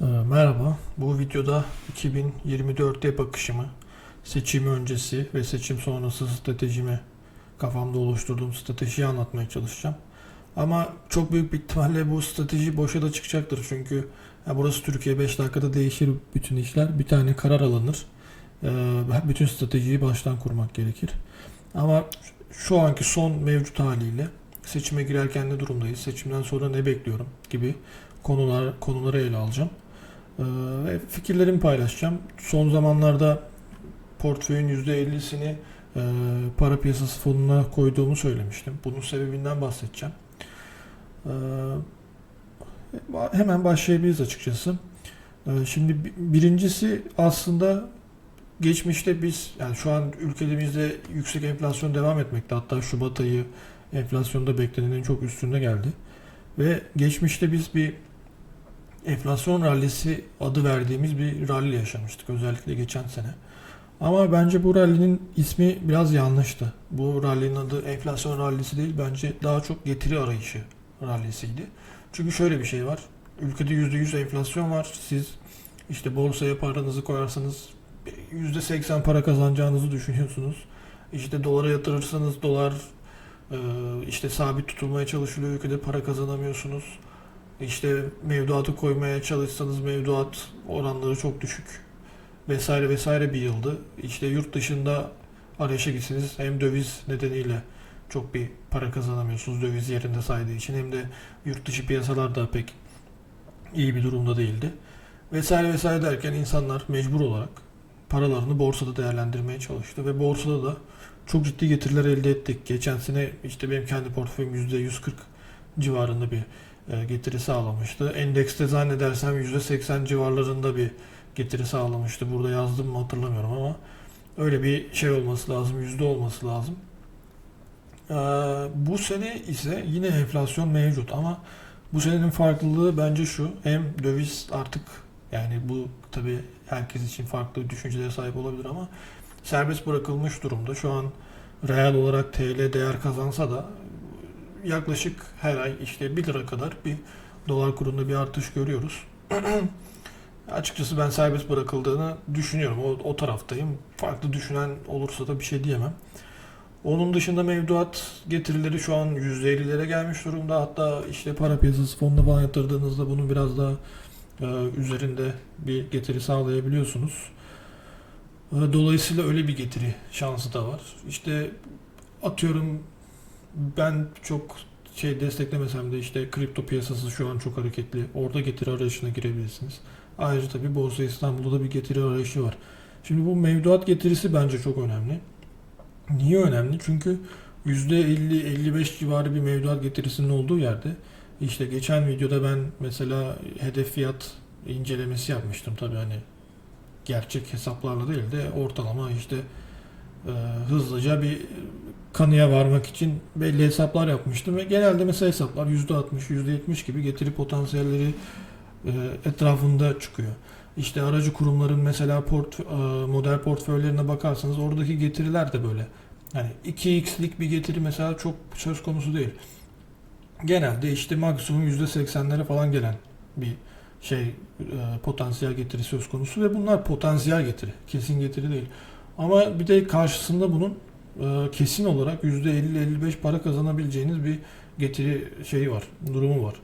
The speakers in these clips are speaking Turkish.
Ee, Merhaba, bu videoda 2024'te bakışımı, seçim öncesi ve seçim sonrası stratejimi, kafamda oluşturduğum stratejiyi anlatmaya çalışacağım. Ama çok büyük bir ihtimalle bu strateji boşa da çıkacaktır çünkü ya burası Türkiye 5 dakikada değişir bütün işler. Bir tane karar alınır. Ee, Bütün stratejiyi baştan kurmak gerekir. Ama şu anki son mevcut haliyle seçime girerken ne durumdayız, seçimden sonra ne bekliyorum gibi konular konuları ele alacağım. Ee, ve fikirlerimi paylaşacağım. Son zamanlarda portföyün %50'sini e, para piyasası fonuna koyduğumu söylemiştim. Bunun sebebinden bahsedeceğim. Ee, hemen başlayabiliriz açıkçası. Ee, şimdi bi- birincisi aslında geçmişte biz yani şu an ülkemizde yüksek enflasyon devam etmekte. Hatta Şubat ayı enflasyonda beklenenin çok üstünde geldi. Ve geçmişte biz bir enflasyon rallisi adı verdiğimiz bir rally yaşamıştık özellikle geçen sene. Ama bence bu rallinin ismi biraz yanlıştı. Bu rallinin adı enflasyon rallisi değil bence daha çok getiri arayışı rallisiydi. Çünkü şöyle bir şey var. Ülkede %100 enflasyon var. Siz işte borsaya paranızı koyarsanız %80 para kazanacağınızı düşünüyorsunuz. İşte dolara yatırırsanız dolar işte sabit tutulmaya çalışılıyor. Ülkede para kazanamıyorsunuz. İşte mevduatı koymaya çalışsanız mevduat oranları çok düşük vesaire vesaire bir yıldı. İşte yurt dışında arayışa gitseniz hem döviz nedeniyle çok bir para kazanamıyorsunuz döviz yerinde saydığı için hem de yurt dışı piyasalar da pek iyi bir durumda değildi. Vesaire vesaire derken insanlar mecbur olarak paralarını borsada değerlendirmeye çalıştı ve borsada da çok ciddi getiriler elde ettik. Geçen sene işte benim kendi portföyüm %140 civarında bir getiri sağlamıştı. Endekste zannedersem %80 civarlarında bir getiri sağlamıştı. Burada yazdım mı hatırlamıyorum ama öyle bir şey olması lazım, yüzde olması lazım. Ee, bu sene ise yine enflasyon mevcut ama bu senenin farklılığı bence şu. Hem döviz artık yani bu tabi herkes için farklı düşüncelere sahip olabilir ama serbest bırakılmış durumda. Şu an reel olarak TL değer kazansa da yaklaşık her ay işte 1 lira kadar bir dolar kurunda bir artış görüyoruz. Açıkçası ben serbest bırakıldığını düşünüyorum. O, o taraftayım. Farklı düşünen olursa da bir şey diyemem. Onun dışında mevduat getirileri şu an %50'lere gelmiş durumda. Hatta işte para piyasası fonuna falan yatırdığınızda bunun biraz daha e, üzerinde bir getiri sağlayabiliyorsunuz. E, dolayısıyla öyle bir getiri şansı da var. İşte atıyorum ben çok şey desteklemesem de işte kripto piyasası şu an çok hareketli. Orada getiri arayışına girebilirsiniz. Ayrıca tabii Borsa İstanbul'da da bir getiri arayışı var. Şimdi bu mevduat getirisi bence çok önemli. Niye önemli? Çünkü %50-55 civarı bir mevduat getirisinin olduğu yerde işte geçen videoda ben mesela hedef fiyat incelemesi yapmıştım tabii hani gerçek hesaplarla değil de ortalama işte hızlıca bir kanıya varmak için belli hesaplar yapmıştım ve genelde mesela hesaplar %60, %70 gibi getiri potansiyelleri e, etrafında çıkıyor. İşte aracı kurumların mesela port, e, model portföylerine bakarsanız oradaki getiriler de böyle. Yani 2x'lik bir getiri mesela çok söz konusu değil. Genelde işte maksimum %80'lere falan gelen bir şey e, potansiyel getiri söz konusu ve bunlar potansiyel getiri, kesin getiri değil. Ama bir de karşısında bunun e, kesin olarak %50-55 para kazanabileceğiniz bir getiri şeyi var, durumu var.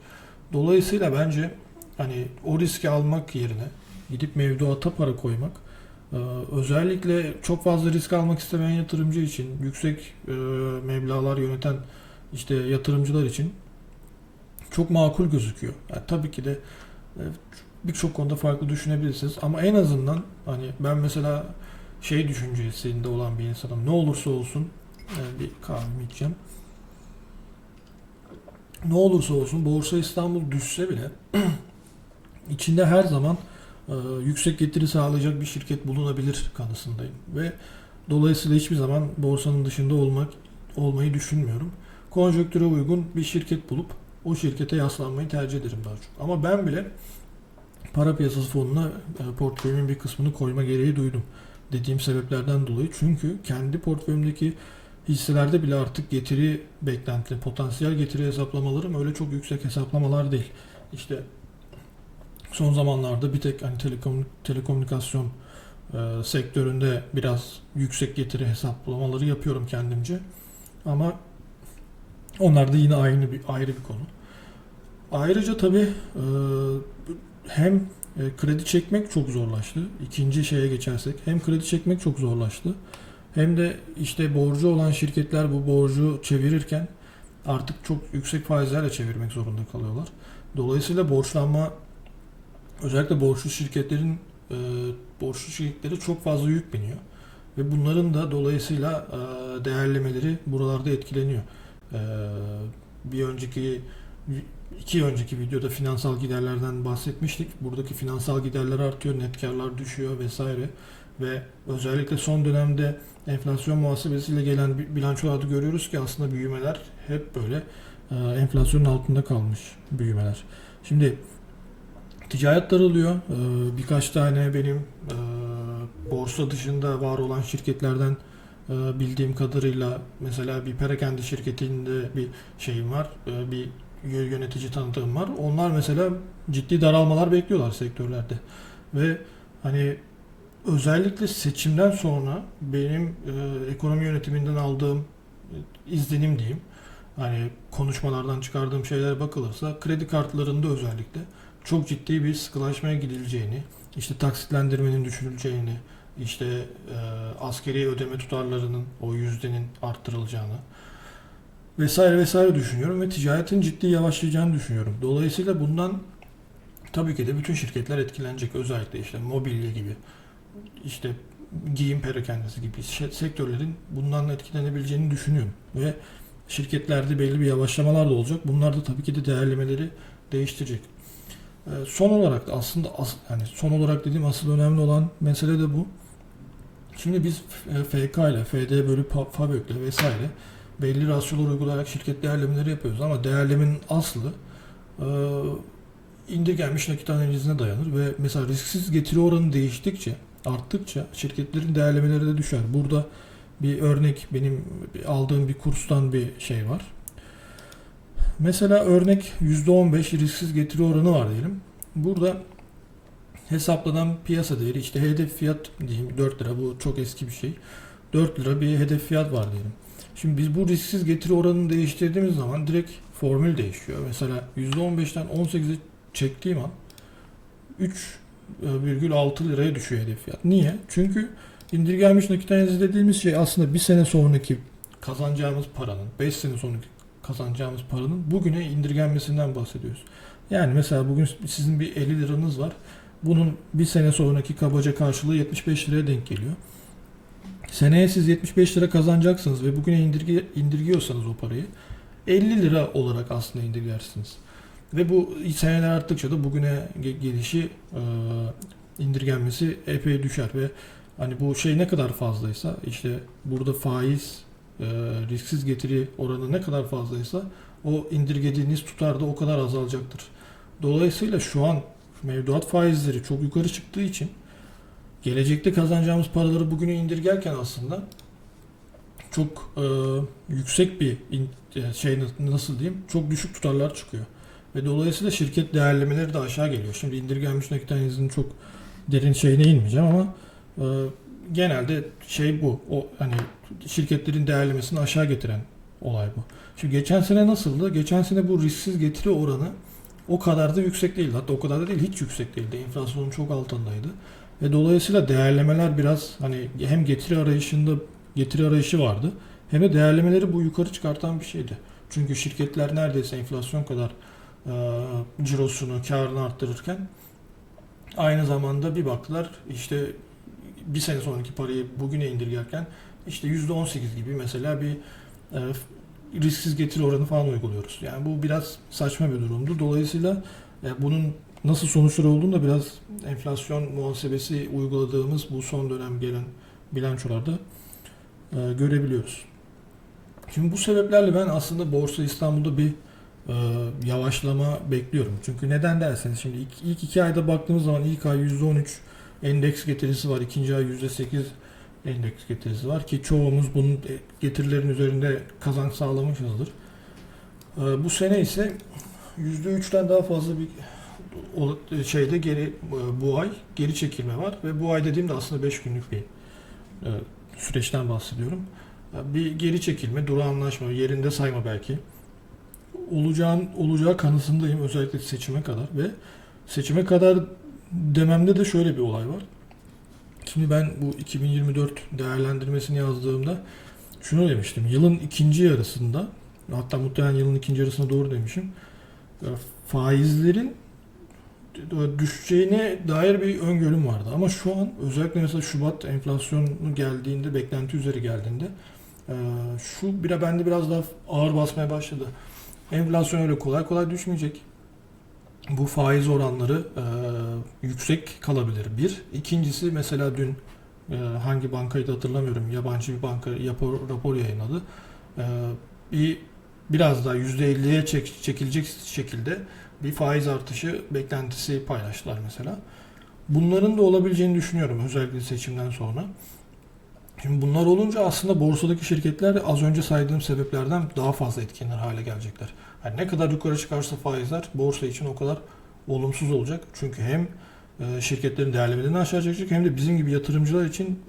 Dolayısıyla bence hani o riski almak yerine gidip mevduata para koymak e, özellikle çok fazla risk almak istemeyen yatırımcı için yüksek e, meblağlar yöneten işte yatırımcılar için çok makul gözüküyor. Yani tabii ki de e, birçok konuda farklı düşünebilirsiniz ama en azından hani ben mesela şey düşüncesinde olan bir insanım. Ne olursa olsun e, bir kahvemi içeceğim. Ne olursa olsun Borsa İstanbul düşse bile içinde her zaman e, yüksek getiri sağlayacak bir şirket bulunabilir kanısındayım ve dolayısıyla hiçbir zaman borsanın dışında olmak olmayı düşünmüyorum. Konjöktüre uygun bir şirket bulup o şirkete yaslanmayı tercih ederim daha çok. Ama ben bile para piyasası fonuna e, portföyümün bir kısmını koyma gereği duydum dediğim sebeplerden dolayı. Çünkü kendi portföyümdeki hisselerde bile artık getiri beklenti, potansiyel getiri hesaplamalarım öyle çok yüksek hesaplamalar değil. İşte son zamanlarda bir tek hani telekom, telekomünikasyon e, sektöründe biraz yüksek getiri hesaplamaları yapıyorum kendimce. Ama onlar da yine aynı bir ayrı bir konu. Ayrıca tabii e, hem kredi çekmek çok zorlaştı. İkinci şeye geçersek hem kredi çekmek çok zorlaştı. Hem de işte borcu olan şirketler bu borcu çevirirken artık çok yüksek faizlerle çevirmek zorunda kalıyorlar. Dolayısıyla borçlanma özellikle borçlu şirketlerin e, borçlu şirketlere çok fazla yük biniyor. Ve bunların da dolayısıyla e, değerlemeleri buralarda etkileniyor. E, bir önceki iki önceki videoda finansal giderlerden bahsetmiştik. Buradaki finansal giderler artıyor, net karlar düşüyor vesaire. Ve özellikle son dönemde enflasyon muhasebesiyle gelen bi- bilançolarda görüyoruz ki aslında büyümeler hep böyle e, enflasyonun altında kalmış büyümeler. Şimdi ticaret daralıyor. E, birkaç tane benim e, borsa dışında var olan şirketlerden bildiğim kadarıyla mesela bir perakende şirketinde bir şeyim var. Bir yönetici tanıdığım var. Onlar mesela ciddi daralmalar bekliyorlar sektörlerde. Ve hani özellikle seçimden sonra benim e, ekonomi yönetiminden aldığım e, izlenim diyeyim. Hani konuşmalardan çıkardığım şeylere bakılırsa kredi kartlarında özellikle çok ciddi bir sıkılaşmaya gidileceğini, işte taksitlendirmenin düşürüleceğini, işte e, askeri ödeme tutarlarının o yüzdenin arttırılacağını vesaire vesaire düşünüyorum ve ticaretin ciddi yavaşlayacağını düşünüyorum. Dolayısıyla bundan tabii ki de bütün şirketler etkilenecek. Özellikle işte mobilya gibi, işte giyim perakendesi gibi sektörlerin bundan etkilenebileceğini düşünüyorum. Ve şirketlerde belli bir yavaşlamalar da olacak. Bunlar da tabii ki de değerlemeleri değiştirecek. Ee, Son olarak da aslında as, yani son olarak dediğim asıl önemli olan mesele de bu. Şimdi biz e, FK ile, FD bölü ile vesaire belli rasyolar uygulayarak şirket değerlemeleri yapıyoruz ama değerlemenin aslı e, indirgenmiş nakit analizine dayanır ve mesela risksiz getiri oranı değiştikçe, arttıkça şirketlerin değerlemeleri de düşer. Burada bir örnek benim aldığım bir kurstan bir şey var. Mesela örnek %15 risksiz getiri oranı var diyelim. Burada hesaplanan piyasa değeri işte hedef fiyat diyeyim 4 lira bu çok eski bir şey. 4 lira bir hedef fiyat var diyelim. Şimdi biz bu risksiz getiri oranını değiştirdiğimiz zaman direkt formül değişiyor. Mesela %15'ten 18'e çektiğim an 3,6 liraya düşüyor hedef fiyat. Niye? Çünkü indirgenmiş nakit analizi dediğimiz şey aslında bir sene sonraki kazanacağımız paranın, 5 sene sonraki kazanacağımız paranın bugüne indirgenmesinden bahsediyoruz. Yani mesela bugün sizin bir 50 liranız var. Bunun bir sene sonraki kabaca karşılığı 75 liraya denk geliyor. Seneye siz 75 lira kazanacaksınız ve bugüne indirge, indirgiyorsanız o parayı 50 lira olarak aslında indirgersiniz. Ve bu seneler arttıkça da bugüne ge- gelişi indirgenmesi epey düşer ve hani bu şey ne kadar fazlaysa işte burada faiz risksiz getiri oranı ne kadar fazlaysa o indirgediğiniz tutar da o kadar azalacaktır. Dolayısıyla şu an mevduat faizleri çok yukarı çıktığı için gelecekte kazanacağımız paraları bugüne indirgerken aslında çok e, yüksek bir in- e, şey na- nasıl diyeyim çok düşük tutarlar çıkıyor. Ve dolayısıyla şirket değerlemeleri de aşağı geliyor. Şimdi indirgenmiş nakit analizinin çok derin şeyine inmeyeceğim ama e, genelde şey bu. O hani şirketlerin değerlemesini aşağı getiren olay bu. Şimdi geçen sene nasıldı? Geçen sene bu risksiz getiri oranı o kadar da yüksek değildi. Hatta o kadar da değil, hiç yüksek değildi. Enflasyonun çok altındaydı. Ve dolayısıyla değerlemeler biraz hani hem getiri arayışında getiri arayışı vardı hem de değerlemeleri bu yukarı çıkartan bir şeydi. Çünkü şirketler neredeyse enflasyon kadar e, cirosunu, karını arttırırken aynı zamanda bir baktılar işte bir sene sonraki parayı bugüne indirgerken işte %18 gibi mesela bir e, risksiz getiri oranı falan uyguluyoruz. Yani bu biraz saçma bir durumdu. Dolayısıyla e, bunun nasıl sonuçları olduğunu da biraz enflasyon muhasebesi uyguladığımız bu son dönem gelen bilançolarda e, görebiliyoruz. Şimdi bu sebeplerle ben aslında Borsa İstanbul'da bir e, yavaşlama bekliyorum. Çünkü neden derseniz şimdi ilk, ilk iki ayda baktığımız zaman ilk ay %13 endeks getirisi var. ikinci ay %8 endeks getirisi var ki çoğumuz bunun getirilerin üzerinde kazanç sağlamışızdır. E, bu sene ise %3'ten daha fazla bir şeyde geri e, bu ay geri çekilme var ve bu ay dediğimde aslında 5 günlük bir e, süreçten bahsediyorum. E, Bir geri çekilme, duru anlaşma, yerinde sayma belki. Olacağın olacağı kanısındayım özellikle seçime kadar ve seçime kadar dememde de şöyle bir olay var. Şimdi ben bu 2024 değerlendirmesini yazdığımda şunu demiştim. Yılın ikinci yarısında hatta muhtemelen yılın ikinci yarısına doğru demişim. e, Faizlerin düşeceğine dair bir öngörüm vardı. Ama şu an özellikle mesela Şubat enflasyonu geldiğinde, beklenti üzeri geldiğinde e, şu bira bende biraz daha ağır basmaya başladı. Enflasyon öyle kolay kolay düşmeyecek. Bu faiz oranları e, yüksek kalabilir. Bir. İkincisi mesela dün e, hangi bankaydı hatırlamıyorum. Yabancı bir banka rapor, rapor yayınladı. Bir biraz daha %50'ye çek, çekilecek şekilde bir faiz artışı beklentisi paylaştılar mesela. Bunların da olabileceğini düşünüyorum özellikle seçimden sonra. Şimdi bunlar olunca aslında borsadaki şirketler az önce saydığım sebeplerden daha fazla etkinler hale gelecekler. Yani ne kadar yukarı çıkarsa faizler borsa için o kadar olumsuz olacak. Çünkü hem e, şirketlerin değerlemelerini aşağı çekecek hem de bizim gibi yatırımcılar için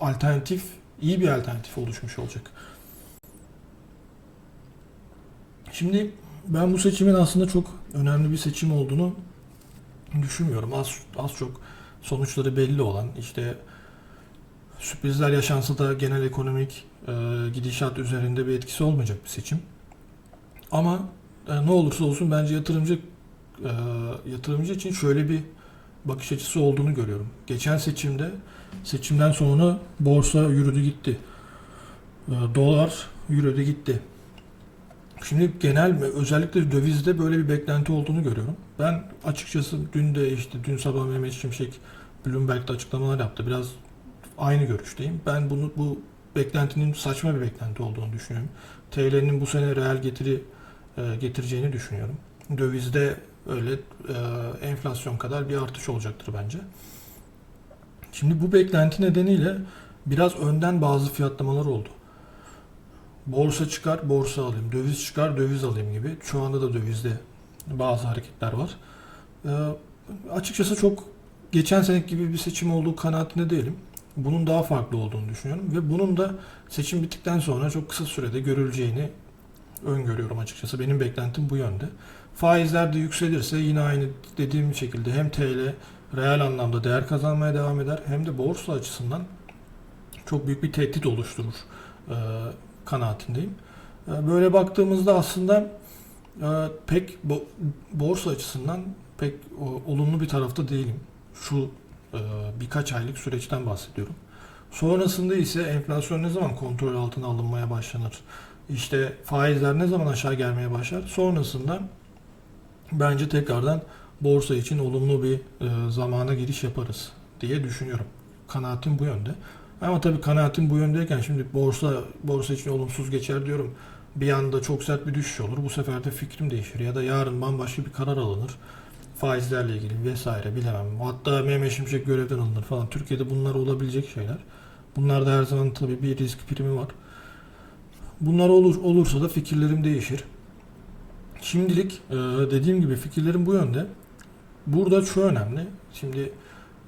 alternatif, iyi bir alternatif oluşmuş olacak. Şimdi ben bu seçimin aslında çok önemli bir seçim olduğunu düşünmüyorum. Az az çok sonuçları belli olan işte sürprizler yaşansa da genel ekonomik e, gidişat üzerinde bir etkisi olmayacak bir seçim. Ama e, ne olursa olsun bence yatırımcı e, yatırımcı için şöyle bir bakış açısı olduğunu görüyorum. Geçen seçimde seçimden sonra borsa yürüdü gitti. E, dolar yürüdü gitti. Şimdi genel ve özellikle dövizde böyle bir beklenti olduğunu görüyorum. Ben açıkçası dün de işte dün sabah Mehmet Şimşek Bloomberg'de açıklamalar yaptı. Biraz aynı görüşteyim. Ben bunu bu beklentinin saçma bir beklenti olduğunu düşünüyorum. TL'nin bu sene reel getiri e, getireceğini düşünüyorum. Dövizde öyle e, enflasyon kadar bir artış olacaktır bence. Şimdi bu beklenti nedeniyle biraz önden bazı fiyatlamalar oldu. Borsa çıkar, borsa alayım. Döviz çıkar, döviz alayım gibi. Şu anda da dövizde bazı hareketler var. E, açıkçası çok geçen seneki gibi bir seçim olduğu kanaatinde değilim. Bunun daha farklı olduğunu düşünüyorum ve bunun da seçim bittikten sonra çok kısa sürede görüleceğini öngörüyorum açıkçası. Benim beklentim bu yönde. Faizler de yükselirse yine aynı dediğim şekilde hem TL reel anlamda değer kazanmaya devam eder hem de borsa açısından çok büyük bir tehdit oluşturur e, kanaatindeyim. E, böyle baktığımızda aslında e, pek bo- borsa açısından pek olumlu bir tarafta değilim. Şu e, birkaç aylık süreçten bahsediyorum. Sonrasında ise enflasyon ne zaman kontrol altına alınmaya başlanır? İşte faizler ne zaman aşağı gelmeye başlar? Sonrasında bence tekrardan borsa için olumlu bir e, zamana giriş yaparız diye düşünüyorum. Kanaatim bu yönde. Ama tabii kanaatim bu yöndeyken şimdi borsa borsa için olumsuz geçer diyorum. Bir anda çok sert bir düşüş olur. Bu sefer de fikrim değişir ya da yarın bambaşka bir karar alınır. Faizlerle ilgili vesaire bilemem. Hatta Mehmet Şimşek görevden alınır falan. Türkiye'de bunlar olabilecek şeyler. Bunlarda her zaman tabii bir risk primi var. Bunlar olur olursa da fikirlerim değişir. Şimdilik dediğim gibi fikirlerim bu yönde. Burada şu önemli. Şimdi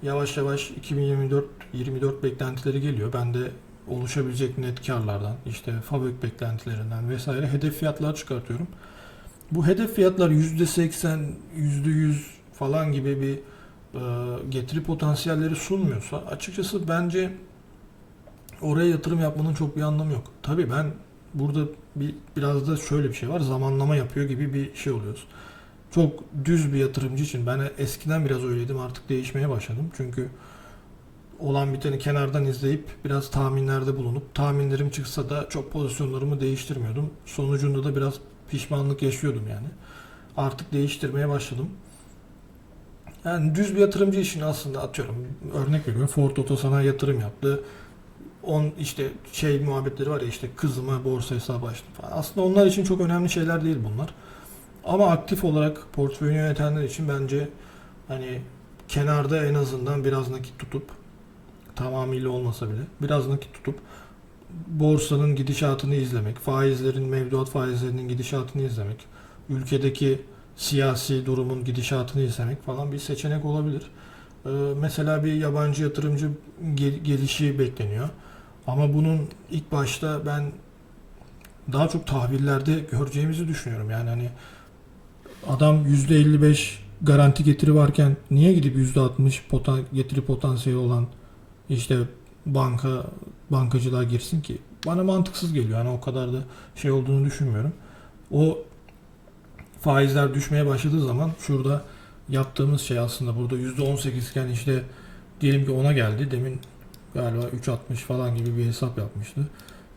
yavaş yavaş 2024 24 beklentileri geliyor. Ben de oluşabilecek net karlardan, işte fabrik beklentilerinden vesaire hedef fiyatlar çıkartıyorum. Bu hedef fiyatlar %80, %100 falan gibi bir e, getiri potansiyelleri sunmuyorsa açıkçası bence oraya yatırım yapmanın çok bir anlamı yok. Tabii ben burada bir biraz da şöyle bir şey var. Zamanlama yapıyor gibi bir şey oluyoruz. Çok düz bir yatırımcı için ben eskiden biraz öyleydim. Artık değişmeye başladım. Çünkü olan biteni kenardan izleyip biraz tahminlerde bulunup tahminlerim çıksa da çok pozisyonlarımı değiştirmiyordum. Sonucunda da biraz pişmanlık yaşıyordum yani. Artık değiştirmeye başladım. Yani düz bir yatırımcı için aslında atıyorum örnek veriyorum Ford Otosan'a yatırım yaptı. On işte şey muhabbetleri var ya işte kızıma borsa hesabı açtım falan. Aslında onlar için çok önemli şeyler değil bunlar. Ama aktif olarak portföyünü yönetenler için bence hani kenarda en azından biraz nakit tutup tamamıyla olmasa bile biraz nakit tutup borsanın gidişatını izlemek, faizlerin, mevduat faizlerinin gidişatını izlemek, ülkedeki siyasi durumun gidişatını izlemek falan bir seçenek olabilir. Ee, mesela bir yabancı yatırımcı gel- gelişi bekleniyor. Ama bunun ilk başta ben daha çok tahvillerde göreceğimizi düşünüyorum. Yani hani adam %55 garanti getiri varken niye gidip %60 potan getiri potansiyeli olan işte banka bankacılığa girsin ki? Bana mantıksız geliyor. Yani o kadar da şey olduğunu düşünmüyorum. O faizler düşmeye başladığı zaman şurada yaptığımız şey aslında burada %18 iken işte diyelim ki 10'a geldi. Demin galiba 3.60 falan gibi bir hesap yapmıştı.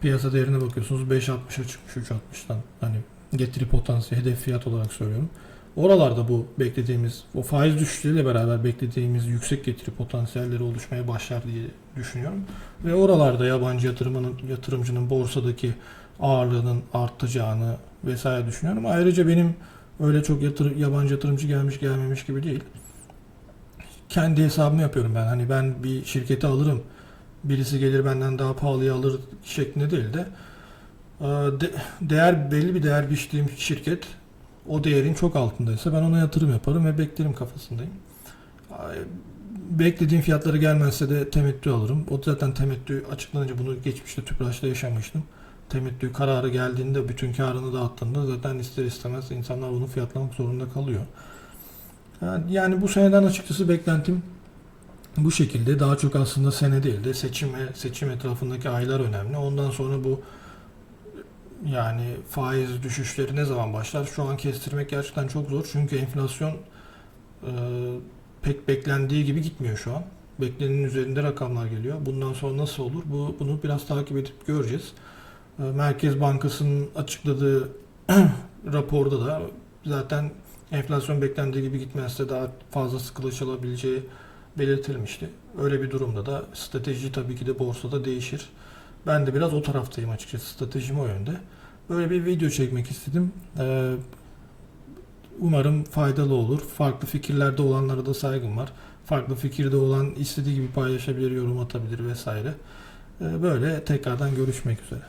Piyasa değerine bakıyorsunuz 5.60'a çıkmış 3.60'dan. Hani getiri potansiyeli hedef fiyat olarak söylüyorum. Oralarda bu beklediğimiz, o faiz düşüşleriyle beraber beklediğimiz yüksek getiri potansiyelleri oluşmaya başlar diye düşünüyorum. Ve oralarda yabancı yatırımının, yatırımcının borsadaki ağırlığının artacağını vesaire düşünüyorum. Ayrıca benim öyle çok yatır, yabancı yatırımcı gelmiş gelmemiş gibi değil. Kendi hesabımı yapıyorum ben. Hani ben bir şirketi alırım. Birisi gelir benden daha pahalıya alır şeklinde değil de de- değer belli bir değer biçtiğim şirket o değerin çok altındaysa ben ona yatırım yaparım ve beklerim kafasındayım. Ay, Beklediğim fiyatları gelmezse de temettü alırım. O zaten temettü açıklanınca bunu geçmişte Tüpraş'ta yaşamıştım. Temettü kararı geldiğinde bütün karını dağıttığında zaten ister istemez insanlar bunu fiyatlamak zorunda kalıyor. Yani bu seneden açıkçası beklentim bu şekilde. Daha çok aslında sene değil de seçim ve seçim etrafındaki aylar önemli. Ondan sonra bu yani faiz düşüşleri ne zaman başlar? Şu an kestirmek gerçekten çok zor. Çünkü enflasyon e, pek beklendiği gibi gitmiyor şu an. Beklenenin üzerinde rakamlar geliyor. Bundan sonra nasıl olur? Bu bunu biraz takip edip göreceğiz. E, Merkez Bankası'nın açıkladığı raporda da zaten enflasyon beklendiği gibi gitmezse daha fazla sıkılaşılabileceği belirtilmişti. Öyle bir durumda da strateji tabii ki de borsada değişir. Ben de biraz o taraftayım açıkçası. Stratejim o yönde. Böyle bir video çekmek istedim. Ee, umarım faydalı olur. Farklı fikirlerde olanlara da saygım var. Farklı fikirde olan istediği gibi paylaşabilir, yorum atabilir vesaire. Ee, böyle tekrardan görüşmek üzere.